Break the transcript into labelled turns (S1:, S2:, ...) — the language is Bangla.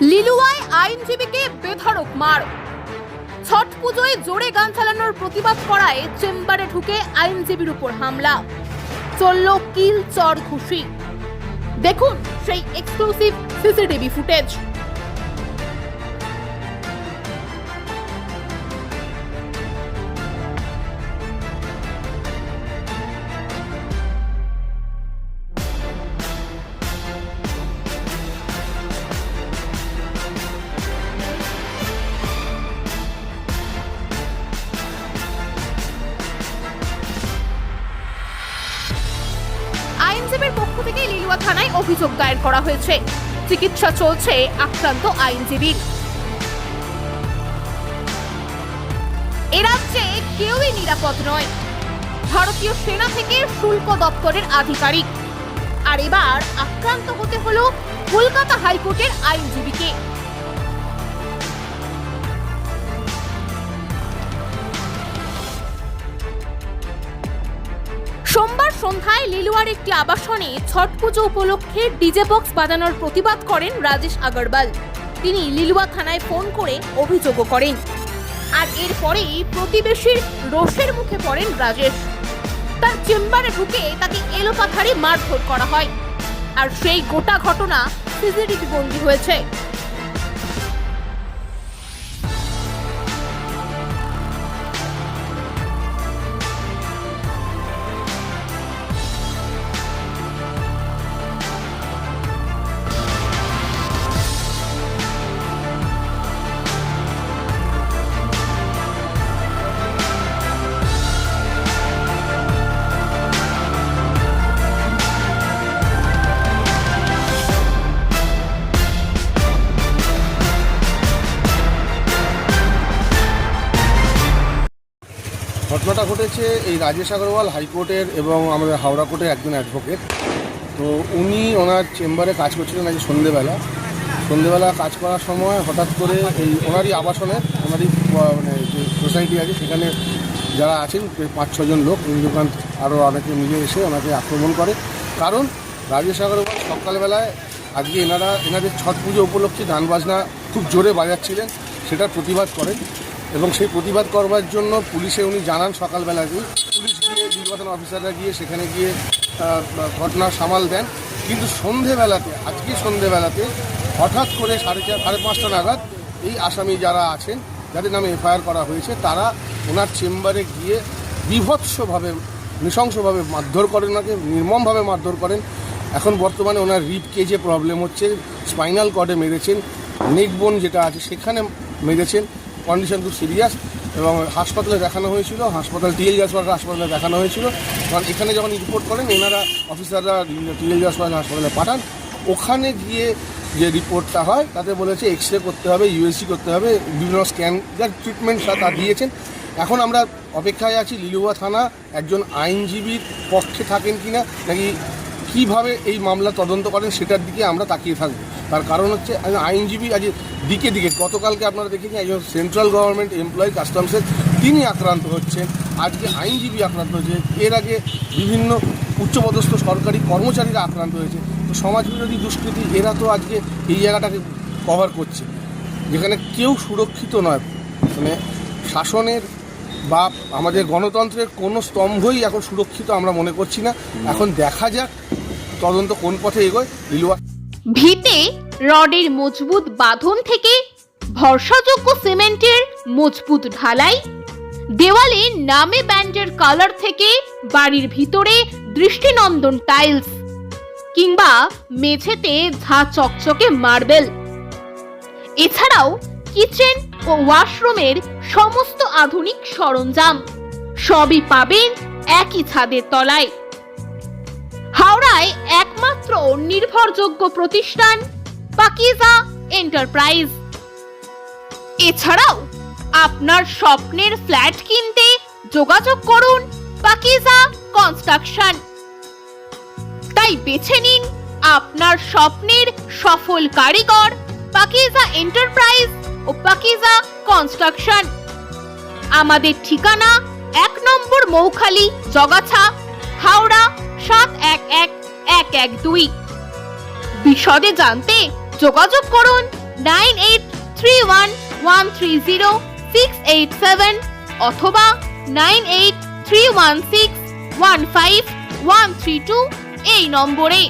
S1: লিলুয়ায় আইনজীবীকে বেধড়ক মার। ছট পুজোয় জোরে গান চালানোর প্রতিবাদ করায় চেম্বারে ঢুকে আইনজীবীর উপর হামলা। চলল কিল চর খুশি দেখুন সেই এক্সক্লুসিভ সিসিটিভি ফুটেজ আইনজীবীর পক্ষ থেকে লিলুয়া থানায় অভিযোগ দায়ের করা হয়েছে। চিকিৎসা চলছে আক্রান্ত আইনজীবীর এ রাজ্যে কেউই নিরাপদ নয়। ভারতীয় সেনা থেকে শুল্ক দপ্তরের আধিকারিক। আর এবার আক্রান্ত হতে হলো কলকাতা হাইকোর্টের আইনজীবীকে। সোমবার সন্ধ্যায় লিলুয়ার একটি আবাসনে ছট পুজো উপলক্ষে ডিজে বক্স বাজানোর প্রতিবাদ করেন রাজেশ আগরওয়াল। তিনি লিলুয়া থানায় ফোন করে অভিযোগও করেন। আর এরপরেই প্রতিবেশীর রোষের মুখে পড়েন রাজেশ। তার চেম্বারে ঢুকে তাকে এলোপাথারি মারধর করা হয়। আর সেই গোটা ঘটনা সিসিটিভি বন্দী হয়েছে।
S2: ঘটনাটা ঘটেছে এই রাজেশ আগরওয়াল হাইকোর্টের এবং আমাদের হাওড়া কোর্টের একজন অ্যাডভোকেট। তো উনি ওনার চেম্বারে কাজ করছিলেন আজ সন্ধেবেলা। সন্ধেবেলা কাজ করার সময় হঠাৎ করে এই ওনারই আবাসনে, ওনারই মানে যে সোসাইটি আছে, সেখানে যারা আছেন পাঁচ ছজন লোক ইন্দুকান্ত আরও অনেকে মিলে এসে ওনাকে আক্রমণ করে। কারণ রাজেশ আগরওয়াল সকালবেলায়, আজকে এনারা, এনাদের ছট পুজো উপলক্ষে গান বাজনা খুব জোরে বাজাচ্ছিলেন, সেটার প্রতিবাদ করেন। এবং সেই প্রতিবাদ করবার জন্য পুলিশে উনি জানান সকালবেলাতেই পুলিশ গিয়ে নির্বাচন অফিসাররা গিয়ে সেখানে গিয়ে ঘটনা সামাল দেন। কিন্তু সন্ধেবেলাতে, আজকে সন্ধেবেলাতে হঠাৎ করে সাড়ে চার, সাড়ে পাঁচটা নাগাদ এই আসামি যারা আছেন, যাদের নামে এফআইআর করা হয়েছে, তারা ওনার চেম্বারে গিয়ে বিভৎসভাবে, নৃশংসভাবে মারধর করেন ওনাকে, নির্মমভাবে মারধর করেন। এখন বর্তমানে ওনার রিপ কেজে প্রবলেম হচ্ছে, স্পাইনাল কর্ডে মেরেছেন, নেক বোন যেটা আছে সেখানে মেরেছেন। কন্ডিশন খুব সিরিয়াস এবং হাসপাতালে দেখানো হয়েছিল, হাসপাতাল টিএল হাসপাতাল হাসপাতালে দেখানো হয়েছিল। কারণ এখানে যখন রিপোর্ট করেন, এনারা অফিসাররা টিএল হাসপাতাল হাসপাতালে পাঠান। ওখানে গিয়ে যে রিপোর্টটা হয়, তাতে বলেছে এক্স রে করতে হবে ইউএসসি করতে হবে, বিভিন্ন স্ক্যান যার ট্রিটমেন্ট তা দিয়েছেন। এখন আমরা অপেক্ষায় আছি, লিলুয়া থানা, একজন আইনজীবীর পক্ষে থাকেন কি না নাকি কীভাবে এই মামলা তদন্ত করেন, সেটার দিকে আমরা তাকিয়ে থাকব। তার কারণ হচ্ছে আইনজীবী আজ দিকে দিকে, গতকালকে আপনারা দেখেছেন, একজন সেন্ট্রাল গভর্নমেন্ট এমপ্লয়ি কাস্টমসের তিনি আক্রান্ত হচ্ছেন। আজকে আইনজীবী আক্রান্ত হয়েছে। এর আগে বিভিন্ন উচ্চপদস্থ সরকারি কর্মচারীরা আক্রান্ত হয়েছে। তো সমাজবিরোধী দুষ্কৃতি, এরা তো আজকে এই জায়গাটাকে কভার করছে। যেখানে কেউ সুরক্ষিত নয়। মানে শাসনের বা আমাদের গণতন্ত্রের কোনো স্তম্ভই এখন সুরক্ষিত আমরা মনে করছি না। এখন দেখা যাক তদন্ত কোন পথে এগোয়। লিলুয়া
S1: ভিতে রডের মজবুত বাঁধন থেকে ভরসাযোগ্য সিমেন্টের মজবুত ঢালাই, দেওয়ালে নামে ব্যান্ডের কালার থেকে বাড়ির ভিতরে দৃষ্টিনন্দন টাইলস কিংবা মেঝেতে ঝা চকচকে মার্বেল। এছাড়াও কিচেন ও ওয়াশরুমের সমস্ত আধুনিক সরঞ্জাম সবই পাবেন একই ছাদের তলায়। হাওড়ায় একমাত্র নির্ভরযোগ্য প্রতিষ্ঠান পাকিজা এন্টারপ্রাইজ। এছাড়াও আপনার স্বপ্নের ফ্ল্যাট কিনতে যোগাযোগ করুন পাকিজা কনস্ট্রাকশন। তাই বেছে নিন আপনার স্বপ্নের সফল কারিগর পাকিজা এন্টারপ্রাইজ ও পাকিজা কনস্ট্রাকশন। আমাদের ঠিকানা এক নম্বর মৌখালি জগাছা, হাওড়া সাত এক এক এক এক দুই। বিশদে জানতে যোগাযোগ করুন nine eight three one one three zero six eight seven অথবা nine eight three one six one five one three two এই নম্বরে।